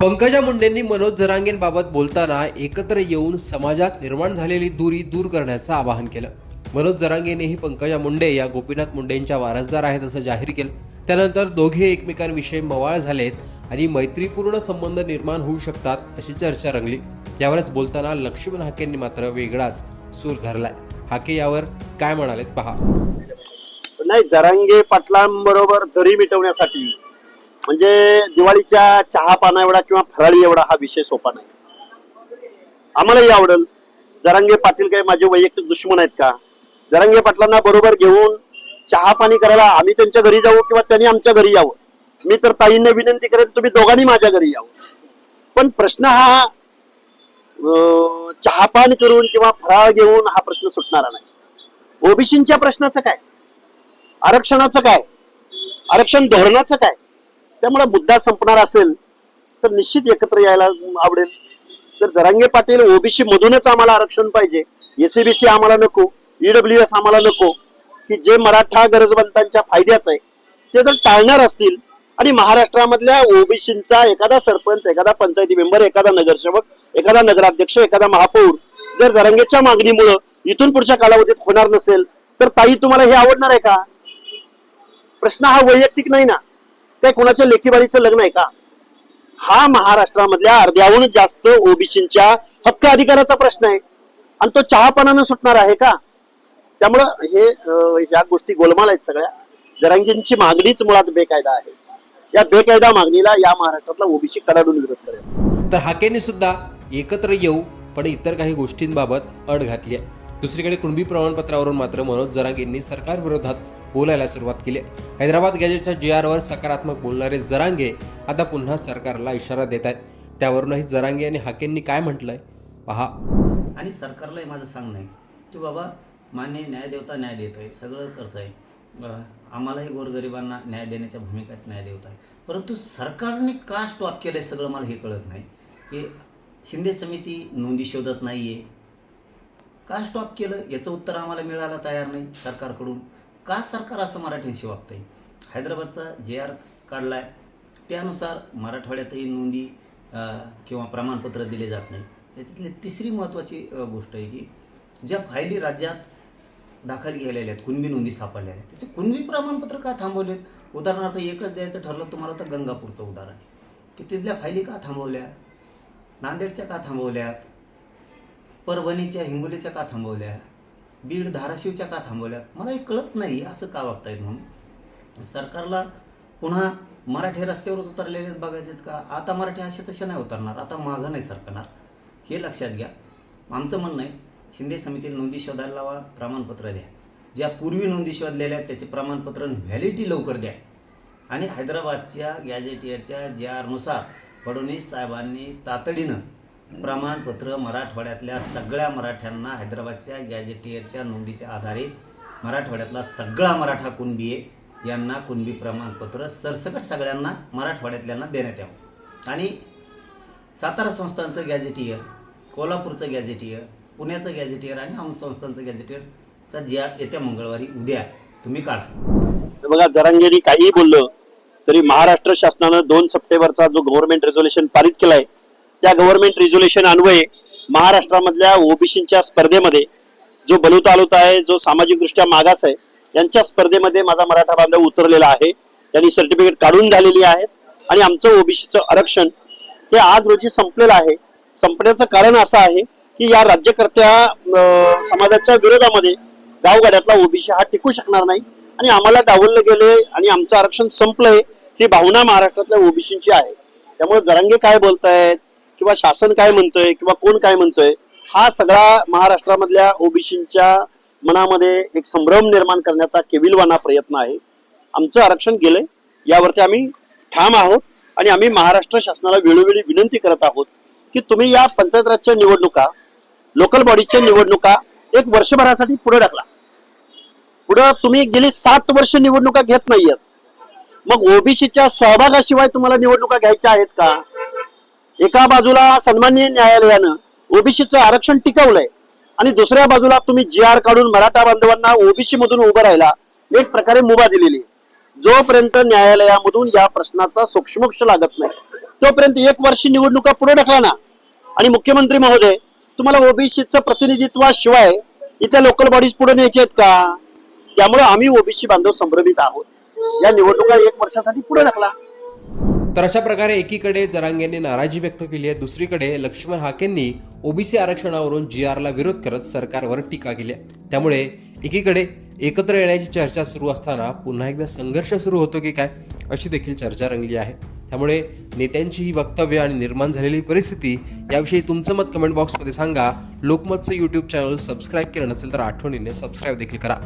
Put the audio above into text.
पंकजा मुंडेंनी मनोज जरांगेंबाबत बोलताना एकत्र येऊन समाजात निर्माण झालेली दुरी दूर करण्याचं आवाहन केलं. मनोज जरांगेनेही पंकजा मुंडे या गोपीनाथ मुंडेंच्या वारसदार आहेत असं जाहीर केलं. त्यानंतर दोघे एकमेकांविषयी मवाळ झालेत आणि मैत्रीपूर्ण संबंध निर्माण होऊ शकतात अशी चर्चा रंगली. यावरच बोलताना लक्ष्मण हाकेंनी मात्र वेगळाच सूर धरलाय. हाके यावर काय म्हणालेत पहा. नाही जरांगे पाटलांबरोबर दरी मिटवण्यासाठी म्हणजे दिवाळीच्या चहा पाना एवढा किंवा फराळी एवढा हा विषय सोपा नाही. आम्हालाही आवडेल. जरांगे पाटील काही माझे वैयक्तिक दुश्मन आहेत का? जरांगे पाटलांना बरोबर घेऊन चहा पाणी करायला आम्ही त्यांच्या घरी जाऊ किंवा त्यांनी आमच्या घरी यावं? मी तर ताईंना विनंती करेन तुम्ही दोघांनी माझ्या घरी यावं. पण प्रश्न हा चहापान करून किंवा फराळ घेऊन हा प्रश्न सुटणारा नाही. ओबीसीच्या प्रश्नाचं काय? आरक्षणाचं काय? आरक्षण धोरणाचं काय? त्यामुळे मुद्दा संपणार असेल तर निश्चित एकत्र यायला आवडेल. तर जरांगे पाटील ओबीसी मधूनच आम्हाला आरक्षण पाहिजे. एसीबीसी आम्हाला नको ईडब्ल्यू एस आम्हाला नको. की जे मराठा गरजवंतांच्या फायद्याचं आहे ते जर टाळणार असतील आणि महाराष्ट्रामधल्या ओबीसींचा एखादा सरपंच एखादा पंचायती मेंबर एखादा नगरसेवक एखादा नगराध्यक्ष एखादा महापौर जर जरांगेच्या मागणीमुळं इथून पुढच्या कालावधीत होणार नसेल तर ताई तुम्हाला हे आवडणार आहे का? प्रश्न हा वैयक्तिक नाही ना. काय कोणाच्या लेखीबाळीचं लग्न आहे का? हा महाराष्ट्रामधल्या अर्ध्याहून जास्त ओबीसींच्या हक्क अधिकाराचा प्रश्न आहे. आणि तो चहापणानं सुटणार आहे का? त्यामुळं हे ह्या गोष्टी गोलमाल आहेत सगळ्या. जरांगींची मागणीच मुळात बेकायदा आहे. या बेकायदा मागणीला या महाराष्ट्रातला ओबीसी कडाडून विरोध करेल. तर हाकेने सुद्धा एकत्र येऊ पण इतर काही गोष्टींबाबत अड घातली आहे. दुसरीकडे कुणबी प्रमाणपत्रावरून मात्र मनोज जरांगेंनी सरकारविरोधात बोलायला सुरुवात केली. आहे. हैदराबाद गॅजेटच्या जी आरवर सकारात्मक बोलणारे जरांगे आता पुन्हा सरकारला इशारा देत आहेत. त्यावरूनही जरांगे आणि हाकेंनी काय म्हटलंय? पहा. आणि सरकारलाही माझं सांगणं आहे की बाबा मान्य न्यायदेवता न्याय देत आहे सगळं करत आहे. आम्हालाही गोरगरिबांना न्याय देण्याच्या भूमिकेत न्याय देवत आहे. परंतु सरकारने का स्टॉप केलं आहे सगळं मला हे कळत नाही. की शिंदे समिती नोंदी शोधत नाही आहे का स्टॉप केलं? याचं उत्तर आम्हाला मिळायला तयार नाही सरकारकडून. का सरकार असं मराठीशी वागतं आहे हैदराबादचा जे आर काढला आहे त्यानुसार मराठवाड्यातही नोंदी किंवा प्रमाणपत्र दिले जात नाही याच्यातली तिसरी महत्त्वाची गोष्ट आहे की ज्या फायली राज्यात दाखल केलेल्या आहेत कुणबी नोंदी सापडलेल्या आहेत त्याचे कुणबी प्रमाणपत्र का थांबवलेत? उदाहरणार्थ एकच द्यायचं ठरलं तुम्हाला तर गंगापूरचं उदाहरण की तिथल्या फायली का थांबवल्या? नांदेडच्या का थांबवल्यात? परभणीच्या हिंगोलीच्या का थांबवल्या? बीड धाराशिवच्या का थांबवल्या? मला हे कळत नाही असं का वागतायत म्हणून? सरकारला पुन्हा मराठी रस्त्यावरच उतरलेले आहेत बघायचे आहेत का? आता मराठी असे तसे नाही उतरणार आता मागं नाही सरकणार. हे लक्षात घ्या. आमचं म्हणणं आहे शिंदे समितीने नोंदी शोधायला लावा प्रमाणपत्र द्या. ज्या पूर्वी नोंदी शोधलेल्या आहेत त्याचे प्रमाणपत्र व्हॅलिडिटी लवकर द्या. आणि हैदराबादच्या गॅजेटियरच्या ज्यानुसार आरनुसार फडणवीस साहेबांनी तातडीनं प्रमाणपत्र मराठवाड्यातल्या सगळ्या मराठ्यांना हैदराबादच्या गॅजेटियरच्या नोंदीच्या आधारे मराठवाड्यातला सगळा मराठा कुणबी आहे यांना कुणबी प्रमाणपत्र सरसकट सगळ्यांना मराठवाड्यातल्यांना देण्यात यावं. आणि सातारा संस्थांचं गॅजेटियर कोल्हापूरचं गॅजेटियर पुण्याचं गॅजेटियर आणि आम संस्थांचं गॅजेटियरचा जी जिया येत्या मंगळवारी उद्या तुम्ही काढा. तर बघा जरांगेरी काहीही बोललं तरी महाराष्ट्र शासनानं दोन सप्टेंबरचा जो गव्हर्नमेंट रेझोल्युशन पारित केलाय त्या गव्हर्नमेंट रेझोल्युशन अन्वये महाराष्ट्रामधल्या ओबीसीच्या स्पर्धेमध्ये जो बलुतालुत आहे जो सामाजिकदृष्ट्या मागास आहे यांच्या स्पर्धेमध्ये माझा मराठा बांधव उतरलेला आहे. त्यांनी सर्टिफिकेट काढून झालेली आहेत. आणि आमचं ओबीसीचं आरक्षण हे आज रोजी संपलेलं आहे. संपण्याचं कारण असं आहे की या राज्यकर्त्या समाजाच्या विरोधामध्ये गावगाड्यातला ओबीसी हा टिकू शकणार नाही. आणि आम्हाला डावललं गेले आणि आमचं आरक्षण संपलंय ही भावना महाराष्ट्रातल्या ओबीसीची आहे. त्यामुळे जरांगे काय बोलतायत? किंवा शासन काय म्हणतोय किंवा कोण काय म्हणतोय हा सगळा महाराष्ट्रामधल्या ओबीसीच्या मनामध्ये एक संभ्रम निर्माण करण्याचा केविलवाना प्रयत्न आहे. आमचं आरक्षण गेलंय यावरती आम्ही ठाम आहोत आणि आम्ही महाराष्ट्र शासनाला वेळोवेळी विनंती करत आहोत की तुम्ही या पंचायत राजच्या निवडणुका लोकल बॉडीच्या निवडणुका एक वर्षभरासाठी पुढे टाकला पुढं तुम्ही गेली सात वर्ष निवडणुका घेत नाहीयेत. मग ओबीसीच्या सहभागाशिवाय तुम्हाला निवडणुका घ्यायच्या आहेत का? एका बाजूला सन्मान्य न्यायालयानं ओबीसीचं आरक्षण टिकवलंय आणि दुसऱ्या बाजूला तुम्ही जी आर काढून मराठा बांधवांना ओबीसी मधून उभं राहायला एक प्रकारे मुभा दिलेली जोपर्यंत न्यायालयामधून या प्रश्नाचा सूक्ष्मोक्ष लागत नाही तोपर्यंत एक वर्ष निवडणुका पुढे ढकला ना. आणि मुख्यमंत्री महोदय तुम्हाला ओबीसीचं प्रतिनिधित्वाशिवाय इथल्या लोकल बॉडीज पुढे न्यायचे आहेत का? त्यामुळे आम्ही ओबीसी बांधव संभ्रमित आहोत. या निवडणुका एक वर्षासाठी पुढे ढकला. तर अशा प्रकारे एकीकडे जरांगेंनी नाराजी व्यक्त केली आहे दुसरीकडे लक्ष्मण हाकेंनी ओबीसी आरक्षणावरून जी आरला विरोध करत सरकारवर टीका केली आहे. त्यामुळे एकीकडे एकत्र येण्याची चर्चा सुरू असताना पुन्हा एकदा संघर्ष सुरू होतो की काय अशी देखील चर्चा रंगली आहे. त्यामुळे नेत्यांची ही वक्तव्य आणि निर्माण झालेली परिस्थिती याविषयी तुमचं मत कमेंट बॉक्समध्ये सांगा. लोकमतचं यूट्यूब चॅनल सबस्क्राईब केलं नसेल तर आठवणीने सबस्क्राईब देखील करा.